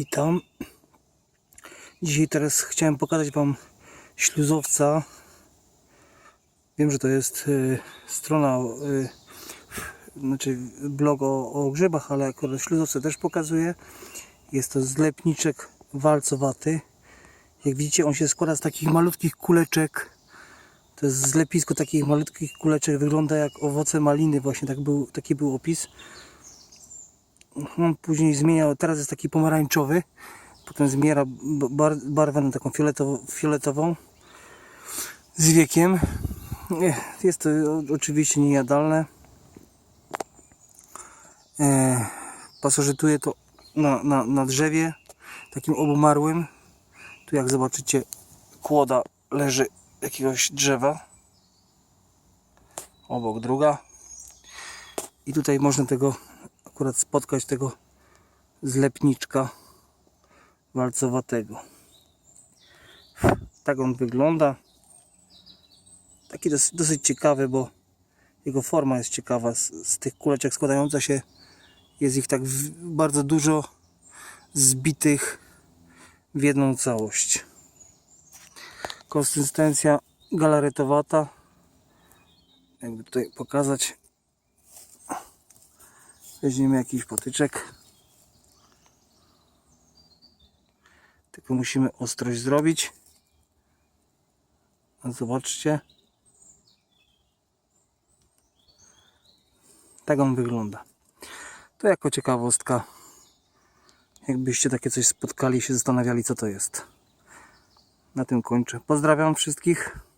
Witam. Dzisiaj teraz chciałem pokazać Wam śluzowca. Wiem, że to jest y, strona, y, znaczy blog o, o grzybach, ale akurat śluzowce też pokazuję. Jest to zlepniczek walcowaty. Jak widzicie, on się składa z takich malutkich kuleczek. To jest zlepisko takich malutkich kuleczek. Wygląda jak owoce maliny. Właśnie tak był, taki był opis. On później zmieniał, teraz jest taki pomarańczowy, potem zmiera barwę na taką fioletową z wiekiem. Jest to oczywiście niejadalne. E, pasożytuje to na, na, na drzewie, takim obumarłym. Tu jak zobaczycie kłoda leży jakiegoś drzewa. Obok druga. I tutaj można tego akurat spotkać tego zlepniczka walcowatego. Tak on wygląda. Taki dosyć, dosyć ciekawy, bo jego forma jest ciekawa. Z, z tych kuleczek składająca się jest ich tak w, bardzo dużo zbitych w jedną całość. Konsystencja galaretowata. Jakby tutaj pokazać Weźmiemy jakiś patyczek. Tylko musimy ostrość zrobić. A Zobaczcie. Tak on wygląda. To jako ciekawostka. Jakbyście takie coś spotkali się zastanawiali co to jest. Na tym kończę. Pozdrawiam wszystkich.